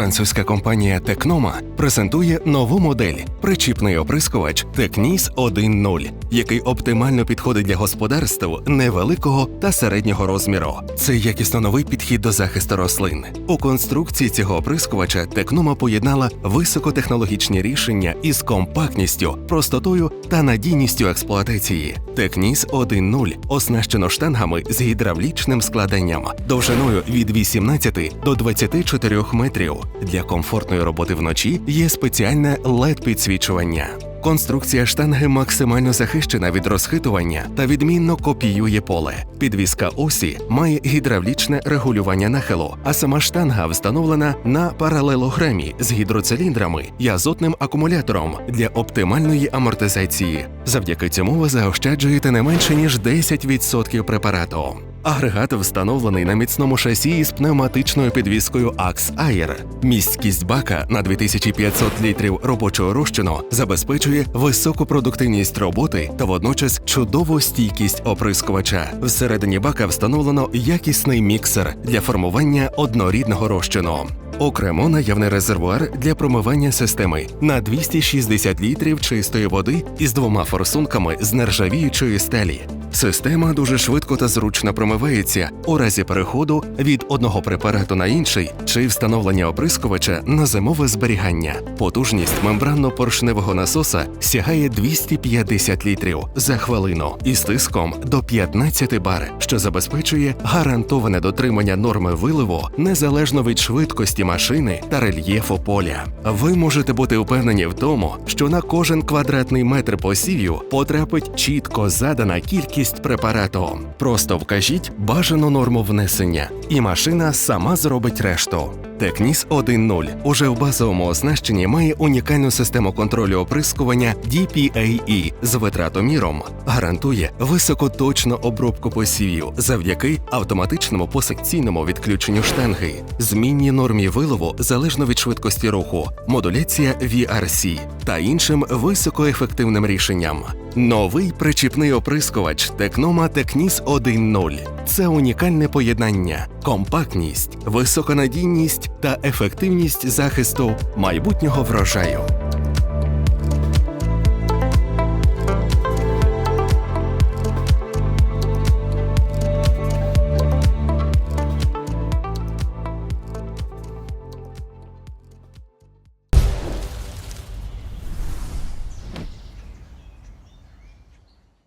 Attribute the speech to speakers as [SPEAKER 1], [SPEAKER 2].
[SPEAKER 1] Французька компанія Текнома презентує нову модель причіпний оприскувач Текніс 1.0, який оптимально підходить для господарств невеликого та середнього розміру. Це якісно новий підхід до захисту рослин. У конструкції цього оприскувача Текнома поєднала високотехнологічні рішення із компактністю, простотою та надійністю експлуатації. Текніс 1.0 оснащено штангами з гідравлічним складенням довжиною від 18 до 24 метрів. Для комфортної роботи вночі є спеціальне led підсвічування. Конструкція штанги максимально захищена від розхитування та відмінно копіює поле. Підвіска осі має гідравлічне регулювання нахилу, а сама штанга встановлена на паралелограмі з гідроциліндрами і азотним акумулятором для оптимальної амортизації. Завдяки цьому ви заощаджуєте не менше ніж 10% препарату. Агрегат встановлений на міцному шасі із пневматичною підвіскою Ax Air. Місткість бака на 2500 літрів робочого розчину забезпечує високу продуктивність роботи та водночас чудову стійкість оприскувача. Всередині бака встановлено якісний міксер для формування однорідного розчину. Окремо наявний резервуар для промивання системи на 260 літрів чистої води із двома форсунками з нержавіючої сталі. Система дуже швидко та зручно промивається у разі переходу від одного препарату на інший чи встановлення оприскувача на зимове зберігання. Потужність мембранно-поршневого насоса сягає 250 літрів за хвилину із тиском до 15 бар, що забезпечує гарантоване дотримання норми виливу незалежно від швидкості машини та рельєфу поля. Ви можете бути впевнені в тому, що на кожен квадратний метр посівів потрапить чітко задана кількість препарату. Просто вкажіть бажану норму внесення, і машина сама зробить решту. Текніс 1.0 уже в базовому оснащенні має унікальну систему контролю оприскування DPAE з витратоміром, гарантує високоточну обробку посівів завдяки автоматичному посекційному відключенню штанги, змінній нормі вилову залежно від швидкості руху, модуляція VRC та іншим високоефективним рішенням. Новий причіпний оприскувач Текнома Текніс 1.0 це унікальне поєднання, компактність, високонадійність та ефективність захисту майбутнього врожаю.